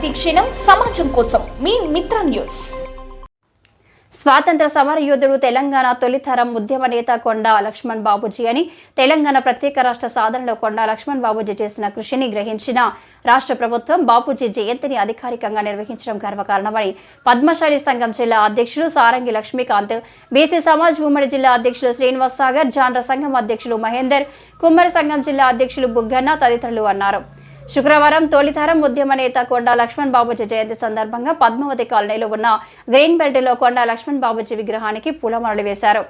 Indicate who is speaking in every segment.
Speaker 1: ప్రతిక్షణం సమాజం కోసం మీ మిత్ర న్యూస్.
Speaker 2: స్వాతంత్ర సమర యోధుడు తెలంగాణ తొలితరం ఉద్యమ నేత కొండా లక్ష్మణ్ బాబుజీ అని తెలంగాణ ప్రత్యేక రాష్ట్ర సాధనలో కొండా లక్ష్మణ్ బాబుజీ చేసిన కృషిని గ్రహించిన రాష్ట్ర ప్రభుత్వం బాపూజీ జయంతిని అధికారికంగా నిర్వహించడం గర్వకారణమని పద్మశాలి సంఘం జిల్లా అధ్యక్షులు సారంగి లక్ష్మీకాంత్ బీసీ సమాజ్ ఉమ్మడి జిల్లా అధ్యక్షులు శ్రీనివాస్ సాగర్ జాండ్ర సంఘం అధ్యక్షులు మహేందర్ కుమ్మరి సంఘం జిల్లా అధ్యక్షులు బుగ్గన్న తదితరులు అన్నారు. శుక్రవారం తొలితరం ఉద్యమ నేత కొండా లక్ష్మణ్ బాబుజీ జయంతి సందర్భంగా పద్మావతి కాలనీలో ఉన్న గ్రీన్ బెల్ట్లో కొండా లక్ష్మణ్ బాబుజీ విగ్రహానికి పూలమాలలు వేశారు.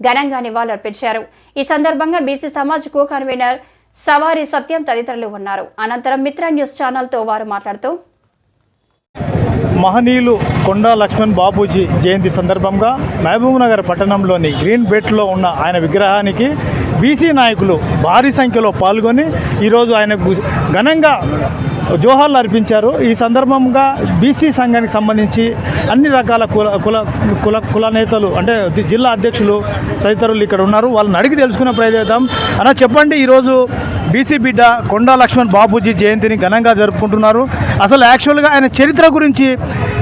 Speaker 2: ఘనంగా నివాళులర్పించారు. ఈ సందర్భంగా BC Samaj co convener Savari Satyam తదితరులు ఉన్నారు. అనంతరం మిత్ర న్యూస్ ఛానల్తో వారు మాట్లాడుతూ
Speaker 3: మహనీయులు కొండా లక్ష్మణ్ బాబూజీ జయంతి సందర్భంగా మహబూబ్నగర్ పట్టణంలోని గ్రీన్ బెట్లో ఉన్న ఆయన విగ్రహానికి బీసీ నాయకులు భారీ సంఖ్యలో పాల్గొని ఈరోజు ఆయనకు ఘనంగా జోహార్లు అర్పించారు. ఈ సందర్భంగా బీసీ సంఘానికి సంబంధించి అన్ని రకాల కుల కుల కుల కుల నేతలు అంటే జిల్లా అధ్యక్షులు తదితరులు ఇక్కడ ఉన్నారు. వాళ్ళని అడిగి తెలుసుకునే ప్రయత్నిద్దాం అలా చెప్పండి ఈరోజు బీసీ బిడ్డ కొండా లక్ష్మణ్ బాబూజీ జయంతిని ఘనంగా జరుపుకుంటున్నారు. అసలు యాక్చువల్గా ఆయన చరిత్ర గురించి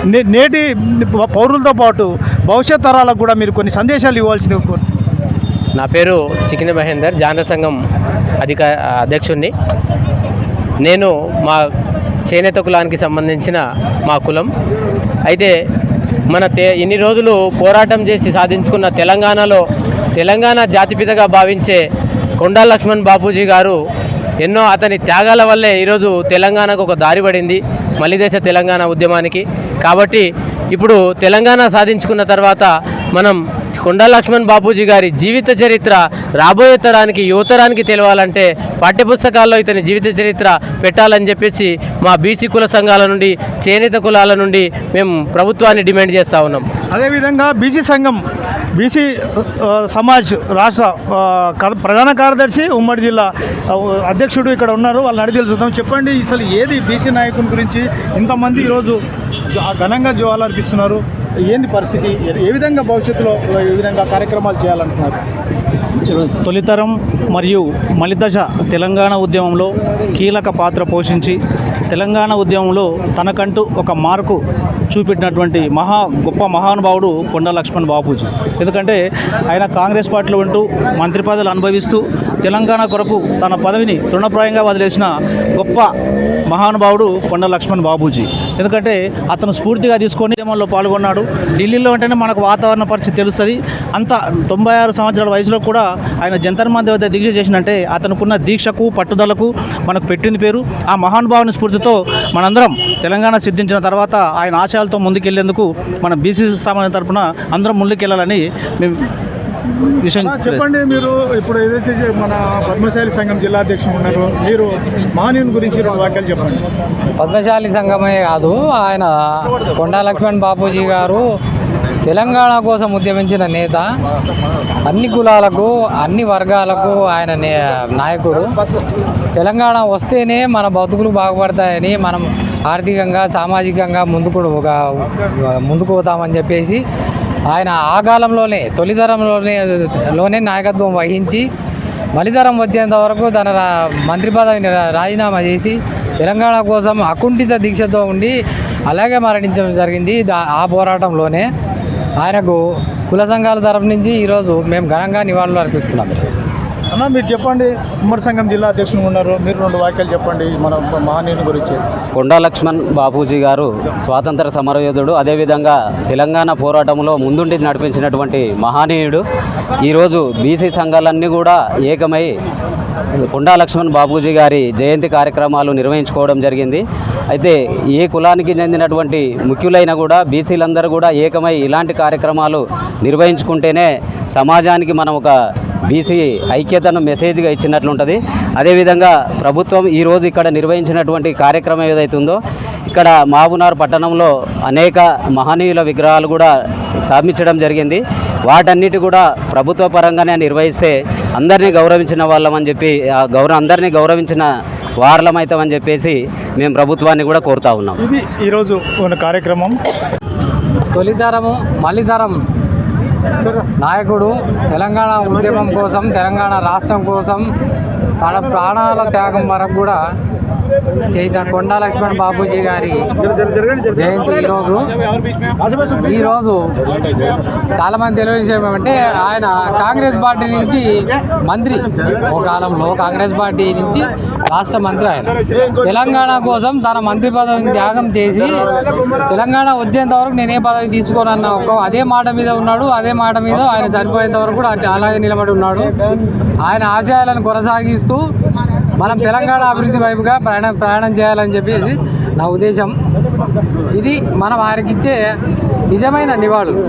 Speaker 3: నే- నేటి పౌరులతో పాటు భవిష్యత్ తరాలకు కూడా మీరు కొన్ని సందేశాలు ఇవ్వాల్సింది
Speaker 4: నా పేరు చికిన మహేందర్ జానర సంఘం అధిక అధ్యక్షుడిని నేను మా చేనేత కులానికి సంబంధించిన మా కులం. అయితే మన తే ఇన్ని రోజులు పోరాటం చేసి సాధించుకున్న తెలంగాణలో తెలంగాణ జాతిపితగా భావించే కొండా లక్ష్మణ్ బాపూజీ గారు ఎన్నో అతని త్యాగాల వల్లే ఈరోజు తెలంగాణకు ఒక దారి పడింది మలిదేశ తెలంగాణ ఉద్యమానికి. కాబట్టి ఇప్పుడు తెలంగాణ సాధించుకున్న తర్వాత మనం కొండా లక్ష్మణ్ బాపూజీ గారి జీవిత చరిత్ర రాబోయే తరానికి యువతరానికి తెలవాలంటే పాఠ్యపుస్తకాల్లో ఇతని జీవిత చరిత్ర పెట్టాలని చెప్పేసి మా బీసీ కుల సంఘాల నుండి చేనేత కులాల నుండి మేము ప్రభుత్వాన్ని డిమాండ్ చేస్తూ ఉన్నాం.
Speaker 3: అదేవిధంగా బీసీ సంఘం బీసీ సమాజ్ రాష్ట్ర ప్రధాన కార్యదర్శి ఉమ్మడి జిల్లా అధ్యక్షుడు ఇక్కడ ఉన్నారు వాళ్ళని అడిగి తెలుసుకుందాం. చెప్పండి అసలు ఏది బీసీ నాయకుని గురించి ఇంతమంది ఈరోజు జో- ఘనంగా జోహాలు అర్పిస్తున్నారు? ఏంది పరిస్థితి? ఏ- ఏ విధంగా భవిష్యత్తులో ఏ విధంగా కార్యక్రమాలు చేయాలంటున్నారు? తొలితరం మరియు మలిదశ తెలంగాణ ఉద్యమంలో కీలక పాత్ర పోషించి తెలంగాణ ఉద్యమంలో తనకంటూ ఒక మార్కు చూపెట్టినటువంటి మహా గొప్ప మహానుభావుడు కొండ లక్ష్మణ్ బాపూజీ. ఎందుకంటే ఆయన కాంగ్రెస్ పార్టీలో ఉంటూ మంత్రి పదవులు అనుభవిస్తూ తెలంగాణ కొరకు తన పదవిని తృణప్రాయంగా వదిలేసిన గొప్ప మహానుభావుడు కొండ లక్ష్మణ్ బాబూజీ ఎందుకంటే అతను స్ఫూర్తిగా తీసుకొని ఉద్యమంలో పాల్గొన్నాడు. ఢిల్లీలో ఉంటేనే మనకు వాతావరణ పరిస్థితి తెలుస్తుంది. అంత తొంభై ఆరు సంవత్సరాల వయసులో కూడా ఆయన జంతర్ మంది వద్ద దీక్ష చేసినంటే అతనుకున్న దీక్షకు పట్టుదలకు మనకు పెట్టింది పేరు. ఆ మహానుభావుని స్ఫూర్తితో మనందరం తెలంగాణ సిద్ధించిన తర్వాత ఆయన ఆశయాలతో ముందుకెళ్ళేందుకు మన బీసీ సమాజం తరపున అందరం ముందుకెళ్ళాలని మేము విషయం చెప్పండి మీరు ఇప్పుడు ఏదైతే మన పద్మశాలి సంఘం జిల్లా అధ్యక్షుడు ఉన్నారు మీరు మహనీయుని గురించి రెండు వాక్యాలు చెప్పండి.
Speaker 5: పద్మశాలి సంఘమే కాదు ఆయన కొండా లక్ష్మణ్ బాపూజీ గారు తెలంగాణ కోసం ఉద్యమించిన నేత అన్ని కులాలకు అన్ని వర్గాలకు ఆయన నే- నాయకుడు. తెలంగాణ వస్తేనే మన బతుకులు బాగుపడతాయని మనం ఆర్థికంగా సామాజికంగా ముందుకు ఒక ముందుకు పోతామని చెప్పేసి ఆయన ఆ కాలంలోనే తొలితరంలోనే లోనే నాయకత్వం వహించి మలితరం వచ్చేంత వరకు తన రా- మంత్రి పదవిని రాజీనామా చేసి తెలంగాణ కోసం అకుంఠిత దీక్షతో ఉండి అలాగే మరణించడం జరిగింది. ఆ పోరాటంలోనే ఆయనకు కుల సంఘాల తరఫు నుంచి ఈరోజు మేము ఘనంగా నివాళులు అర్పిస్తున్నాం.
Speaker 3: అన్న మీరు చెప్పండి. ఉమ్మడి సంఘం జిల్లా అధ్యక్షుడు ఉన్నారు. మీరు రెండు వాక్యాలు చెప్పండి మన మహనీయుని గురించి.
Speaker 6: కొండా లక్ష్మణ్ బాపూజీ గారు స్వాతంత్ర సమరయోధుడు అదేవిధంగా తెలంగాణ పోరాటంలో ముందుండి నడిపించినటువంటి మహనీయుడు. ఈరోజు బీసీ సంఘాలన్నీ కూడా ఏకమై కొండా లక్ష్మణ్ బాపూజీ గారి జయంతి కార్యక్రమాలు నిర్వహించుకోవడం జరిగింది. అయితే ఏ కులానికి చెందినటువంటి ముఖ్యులైనా కూడా బీసీలందరూ కూడా ఏకమై ఇలాంటి కార్యక్రమాలు నిర్వహించుకుంటేనే సమాజానికి మనం ఒక బీసీ ఐక్యతను మెసేజ్గా ఇచ్చినట్లుంటుంది. అదేవిధంగా ప్రభుత్వం ఈరోజు ఇక్కడ నిర్వహించినటువంటి కార్యక్రమం ఏదైతే ఉందో ఇక్కడ మాబునార్ పట్టణంలో అనేక మహనీయుల విగ్రహాలు కూడా స్థాపించడం జరిగింది. వాటన్నిటి కూడా ప్రభుత్వ పరంగానే నిర్వహిస్తే అందరినీ గౌరవించిన వాళ్ళమని చెప్పి ఆ గౌరవ అందరినీ గౌరవించిన వారలమవుతామని చెప్పేసి మేము ప్రభుత్వాన్ని కూడా కోరుతా ఉన్నాం.
Speaker 3: ఇది ఈరోజు ఉన్న కార్యక్రమం.
Speaker 5: తొలితరము మలితరం నాయకుడు తెలంగాణ ఉద్యమం కోసం తెలంగాణ రాష్ట్రం కోసం తన ప్రాణాల త్యాగం వరకు కూడా చేసిన కొండా లక్ష్మణ్ బాబూజీ గారి జయంతి ఈరోజు. ఈరోజు చాలామంది తెలియని విషయం ఏమంటే ఆయన కాంగ్రెస్ పార్టీ నుంచి మంత్రి. ఒక కాలంలో కాంగ్రెస్ పార్టీ నుంచి రాష్ట్ర మంత్రి ఆయన. తెలంగాణ కోసం తన మంత్రి పదవిని త్యాగం చేసి తెలంగాణ వచ్చేంత వరకు నేనే పదవి తీసుకోనన్న ఒక అదే మాట మీద ఉన్నాడు. అదే మాట మీద ఆయన చనిపోయేంత వరకు కూడా అలాగే నిలబడి ఉన్నాడు. ఆయన ఆశయాలను కొనసాగిస్తూ మనం తెలంగాణ అభివృద్ధి వైపుగా ప్రయాణం ప్రయాణం చేయాలని చెప్పేసి నా ఉద్దేశం. ఇది మనం ఆయనకి ఇచ్చే నిజమైన నివాళులు.